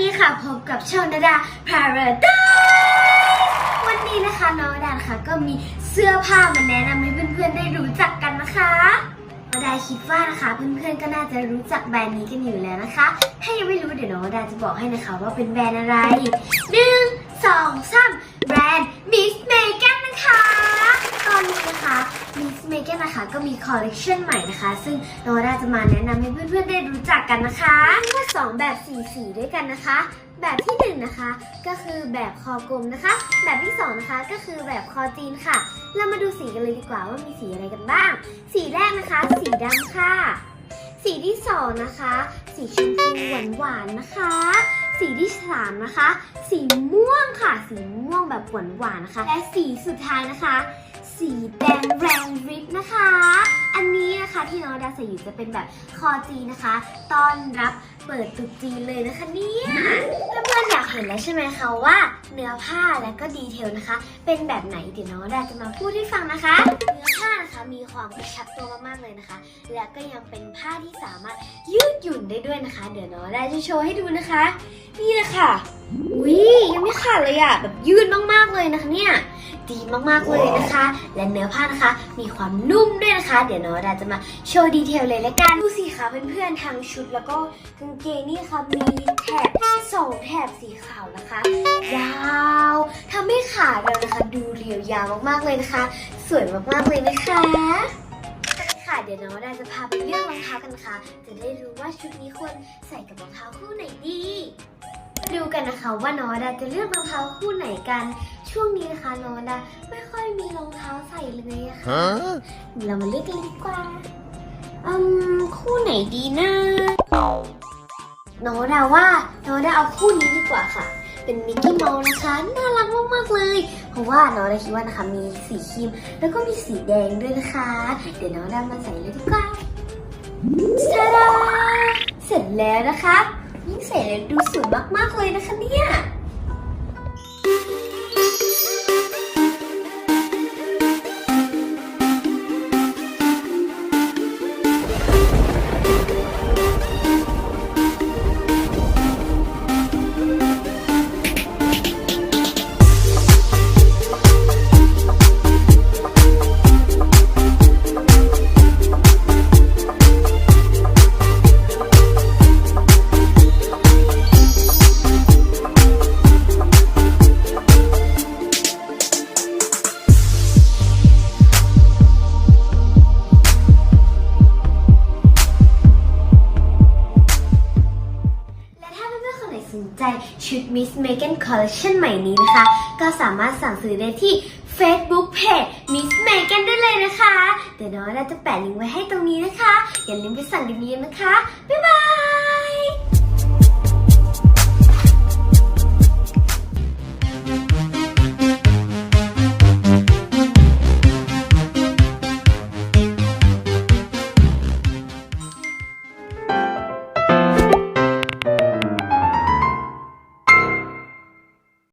ดีค่ะพบกับช่องนาดาพาราไดวันนี้นะคะน้องนาดานะคะก็มีเสื้อผ้ามาแนะนำให้เพื่อนๆได้รู้จักกันนะคะนาดาคิดว่านะคะเพื่อนๆก็น่าจะรู้จักแบรนด์นี้กันอยู่แล้วนะคะ ถ้ายังไม่รู้เดี๋ยวน้องนาดาจะบอกให้นะคะว่าเป็นแบรนด์อะไรหนึ่งสองสามแบรนด์ Miss Megan นะคะ ตอนนี้นะคะ Miss Megan นะคะก็มีคอลเลคชันใหม่นะคะ ซึ่งโนราจะมาแนะนำให้เพื่อนๆได้รู้จักกันนะคะมีว่าสองแบบสีสีด้วยกันนะคะ แบบที่หนึ่งนะคะก็คือแบบคอกลมนะคะ แบบที่สองนะคะก็คือแบบคอจีนค่ะ เรามาดูสีกันเลยดีกว่าว่ามีสีอะไรกันบ้าง สีแรกนะคะ สีดำค่ะ สีที่สองนะคะ สีชมพูหวานหวานๆนะคะ สีที่สามนะคะ สีม่วงค่ะ สีม่วงแบบหวานหวานๆนะคะ และสีสุดท้ายนะคะ สีแดงแรงริบนะคะ อันนี้นะคะที่น้องดาใส่อยู่จะเป็นแบบคอจีนะคะต้อนรับเปิดตรุษจีนเลยนะคะเนี่ยเพื่อนๆอยากเห็นแล้วใช่ไหมคะว่าเนื้อผ้าและก็ดีเทลนะคะ เป็นแบบไหนเดี๋ยวน้องดาจะมาพูดให้ฟังนะคะ เนื้อผ้านะคะมีความกระชับตัวมากๆเลยนะคะ และก็ยังเป็นผ้าที่สามารถยืดหยุ่นได้ด้วยนะคะ เดี๋ยวน้องดาจะโชว์ให้ดูนะคะ นี่เลยค่ะ อุ้ยยังไม่ขาดเลยอะแบบยืดมากๆเลยนะคะเนี่ยดีมากๆเลยนะคะ และเนื้อผ้านะคะ มีความนุ่มด้วยนะคะ เดี๋ยวน้องดาจะมาโชว์ดีเทลเลยละกันดูสิคะเพื่อนๆทางชุดแล้วก็กางเกงนี่ค่ะมีแถบสองแถบสีขาวนะคะ ยาวทำให้ขาเรานะคะ ดูเรียวยาวมากๆเลยนะคะ สวยมากๆเลยนะคะค่ะเดี๋ยวน้องดาจะพาไปเลือกรองเท้ากันนะคะ จะได้รู้ว่าชุดนี้ควรใส่กับรองเท้าคู่ไหนดี ดูกันนะคะว่าน้องดาจะเลือกรองเท้าคู่ไหนกัน ช่วงนี้นะคะน้องดาไม่ค่อยมีรองเท้าใส่เลยอะค่ะ Huh? เรามาเลือกกันดีกว่าอืมคู่ไหนดีนะน้องดาว่าน้องดาเอาคู่นี้ดีกว่าค่ะ เป็นมิกกี้เมาส์นะคะน่ารักมากๆเลย เพราะว่าน้องดาคิดว่านะคะมีสีครีมแล้วก็มีสีแดงด้วยนะคะ เดี๋ยวน้องดามาใส่เลยดีกว่าชาดาเสร็จแล้วนะคะ ยิ่งใส่แล้วดูสวยมากๆเลยนะคะเนี่ย ชุด Miss Megan Collection ใหม่นี้นะคะ ก็สามารถสั่งซื้อได้ที่ Facebook Page Miss Megan ได้เลยนะคะ เดี๋ยวน้องเราจะแปะลิงก์ไว้ให้ตรงนี้นะคะ อย่าลืมไปสั่งกันเยอะนะคะ บ๊ายบาย